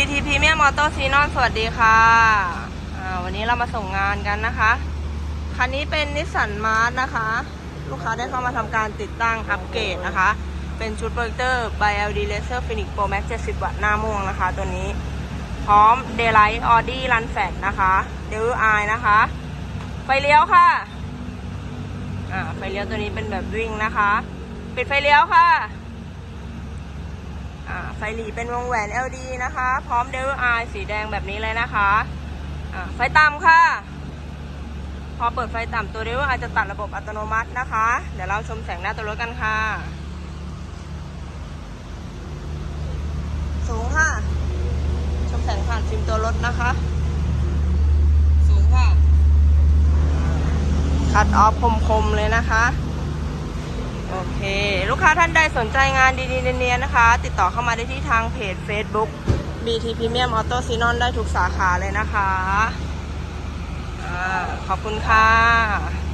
BT Premium Auto s e n o n สวัสดีค่ะวันนี้เรามาส่งงานกันนะคะ คันนี้เป็นนิสสันมาร์นะคะ ลูกค้าได้เข้ามาทำการติดตั้งอัปเกรดนะคะ เป็นชุดโปรเจคเตอร์ by LD Laser Phoenix Pro Max 70 วัตต์หน้าม่วงนะคะ ตัวนี้ พร้อม Daylight Audi Run Flat นะคะ d e v i นะคะ ไฟเลี้ยวค่ะ ไฟเลี้ยวตัวนี้เป็นแบบวิ่งนะคะ ปิดไฟเลี้ยวค่ะ ไฟหลีเป็นวงแหวน LD นะคะ พร้อม d e v i l Eye สีแดงแบบนี้เลยนะคะไฟต่ำค่ะ พอเปิดไฟต่ำตัว d e v i l Eye จะตัดระบบอัตโนมัตินะคะ เดี๋ยวเราชมแสงหน้าตัวรถกันค่ะ สูงค่ะ ชมแสงผ่านฟิล์มตัวรถนะคะ สูงค่ะ คัดออฟคมๆเลยนะคะ โอเค ลูกค้าท่านใดสนใจงานดีๆเนียนๆนะคะ ติดต่อเข้ามาได้ที่ทางเพจ Facebook BT Premium Auto s e n o n ได้ทุกสาขาเลยนะคะอะขอบคุณค่ะ